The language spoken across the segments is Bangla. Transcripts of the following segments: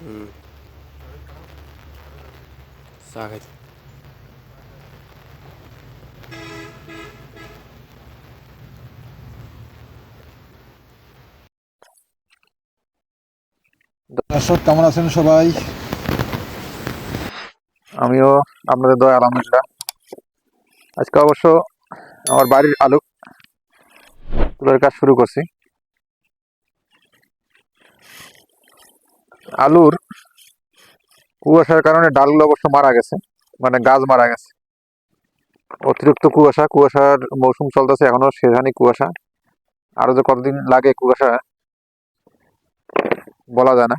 হুম চা খাইতে দর্শক কেমন আছেন সবাই? আমিও আপনাদের দয়া আলহামদুলিল্লাহ। আজকে অবশ্য আমার বাড়ির আলু তুলার কাজ শুরু করছি। আলুর কুয়াশার কারণে ডালগুলো অবশ্য মারা গেছে মানে গাছ মারা গেছে। অতিরিক্ত কুয়াশা, কুয়াশার মৌসুম চলতেছে এখনও সেখানে কুয়াশা। আরও যে কতদিন লাগে কুয়াশা, বলা যায় না।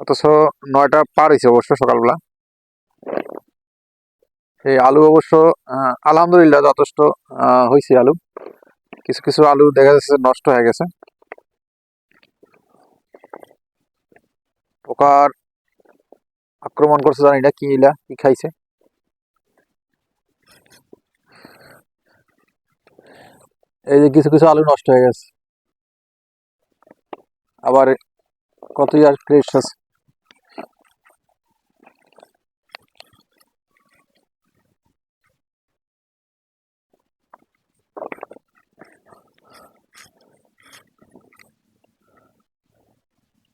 অথচ নয়টা পার হয়েছে অবশ্য সকালবেলা। এই আলু অবশ্য আলহামদুলিল্লাহ যথেষ্ট হয়েছে আলু। কিছু কিছু আলু দেখা যাচ্ছে নষ্ট হয়ে গেছে। পোকার আক্রমণ করছে, জানি না কি ইলা কি খাইছে। এই যে কিছু কিছু আলু নষ্ট হয়ে গেছে। আবার কত আর ফ্রেশ আছে।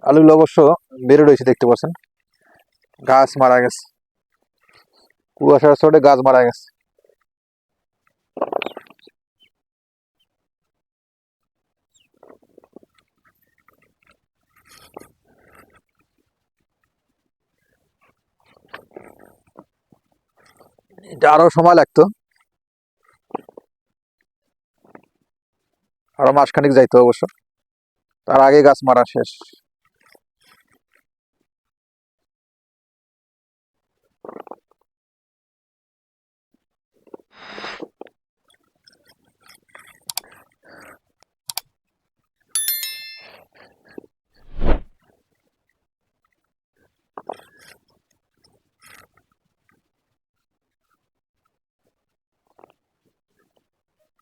আলুগুলো অবশ্য বেড়ে রয়েছে, দেখতে পাচ্ছেন। গাছ মারা গেছে। কুয়াশার চোটে গাছ মারা গেছে। এটা আরও সময় লাগতো। আরও মাসখানিক যাইতো অবশ্য। তার আগে গাছ মারা শেষ।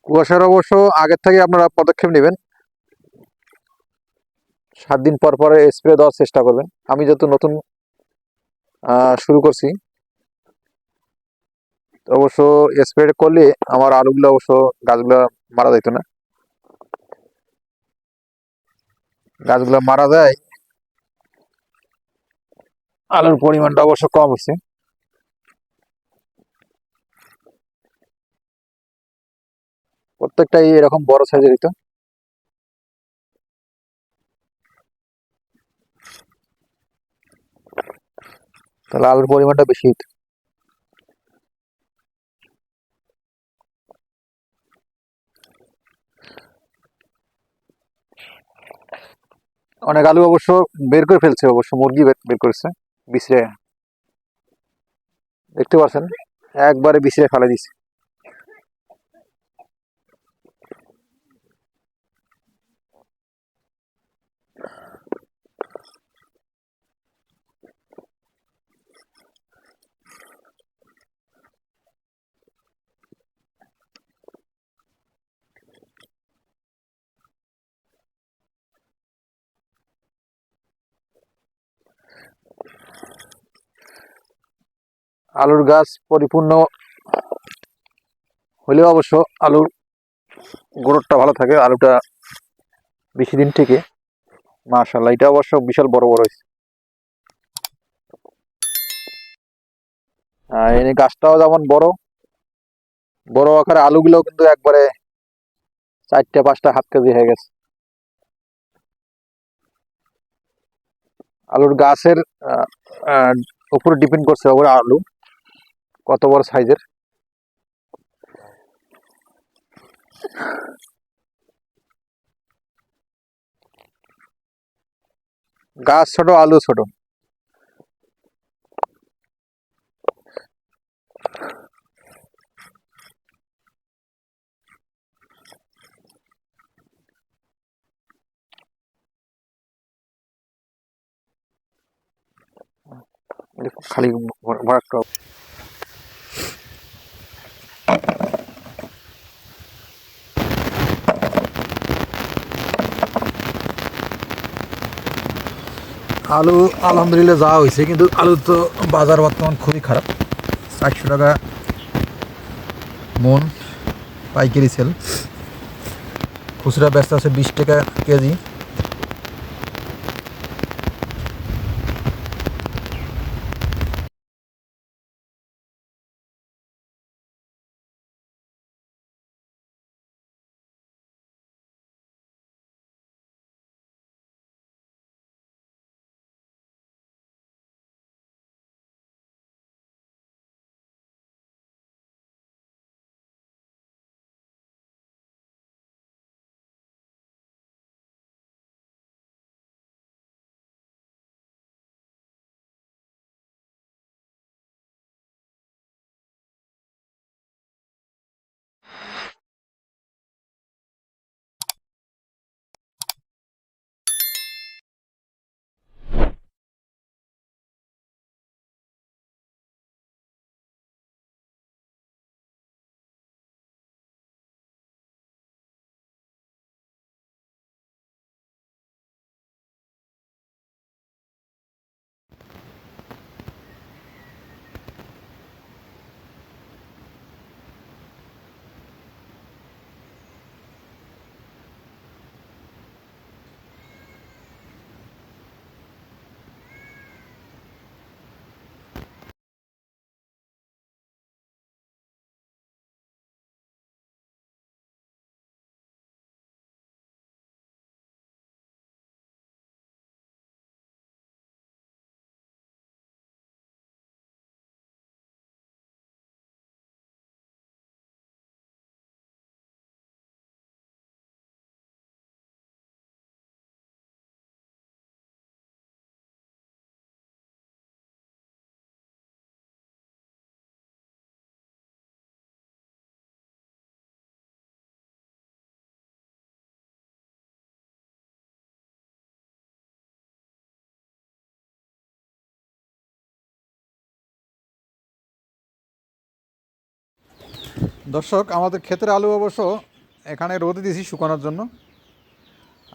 কুয়াশার অবশ্য আগের থেকে আপনারা পদক্ষেপ নেবেন। সাত দিন পর পরে স্প্রে দেওয়ার চেষ্টা করবেন। আমি যেহেতু নতুন শুরু করছি অবশ্য স্প্রে করলে আমার আলুগুলো অবশ্য গাছগুলো মারা যাইতো না। গাছগুলো মারা যায়। আলুর পরিমাণটা অবশ্য কম হচ্ছে প্রত্যেকটাই এরকম বড় সাইজের হইতো। তাহলে আলুর পরিমাণটা বেশি হইতো। অনেক আলু অবশ্য বের করে ফেলছে, অবশ্য মুরগি বের করেছে, বিছড়ে। দেখতে পাচ্ছেন? একবারে বিছড়ে ফেলে দিছে আলুর গাছ পরিপূর্ণ হলেও অবশ্য আলুর গ্রোথটা ভালো থাকে, আলুটা বেশি দিন থেকে মাশাল্লাহ এটা অবশ্য বিশাল বড় বড় হয়েছে। এই গাছটাও যেমন বড় বড় আকারে আলুগুলো কিন্তু একবারে চারটে পাঁচটা হাত কেজি হয়ে গেছে। আলুর গাছের উপরে ডিপেন্ড করছে ওপরে আলু। কত বড় সাইজের? গাছ ছোট আলু ছোট। খালি ভরাট আলু আলহামদুলিল্লাহ যা হয়েছে, কিন্তু আলু তো বাজার বর্তমান খুবই খারাপ। চারশো টাকা মন, পাইকারি সেল খুচরা ব্যস্ত আছে বিশ টাকা কেজি। দর্শক, আমাদের ক্ষেতের আলু অবশ্য এখানে রোদে দিয়েছি শুকানোর জন্য।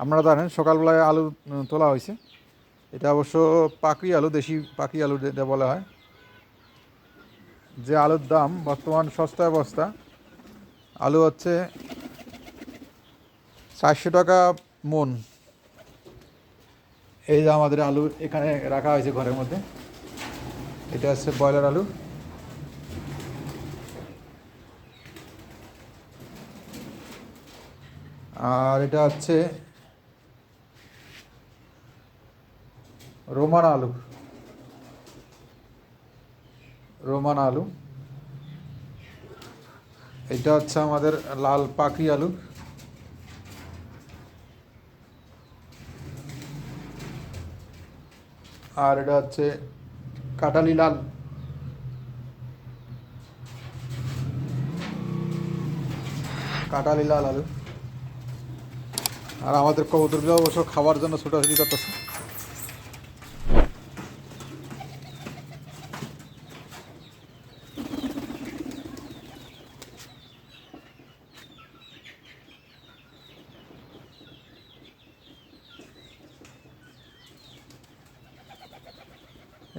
আপনারা জানেন, সকালবেলায় আলু তোলা হয়েছে। এটা অবশ্য পাকি আলু, দেশি পাকি আলু যেটা বলা হয়। যে আলুর দাম বর্তমান সস্তা বস্তা। আলু হচ্ছে চারশো টাকা মন। এই যে আমাদের আলু এখানে রাখা হয়েছে ঘরের মধ্যে। এটা হচ্ছে ব্রয়লার আলু। আর এটা হচ্ছে রোমান আলু। রোমান আলু। এটা হচ্ছে আমাদের লাল পাখি আলু। আর এটা হচ্ছে কাটালি লাল। কাটালি লাল আলু। আর আমাদের কবুতরগুলো অবশ্য খাবার জন্য ছোটাছুটি করতেছে।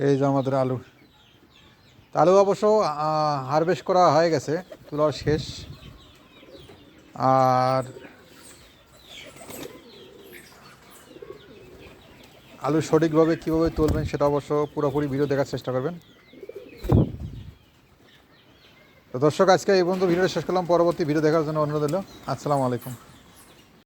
এই যে আমাদের আলু। আলু অবশ্য হারভেস্ট করা হয়ে গেছে, তোলার শেষ। আর আলু সঠিকভাবে কীভাবে তুলবেন সেটা অবশ্য পুরোপুরি ভিডিও দেখার চেষ্টা করবেন। তো দর্শক, আজকে এই পর্যন্ত ভিডিওটা শেষ করলাম। পরবর্তী ভিডিও দেখার জন্য অনুরোধ হলো আসসালামু আলাইকুম।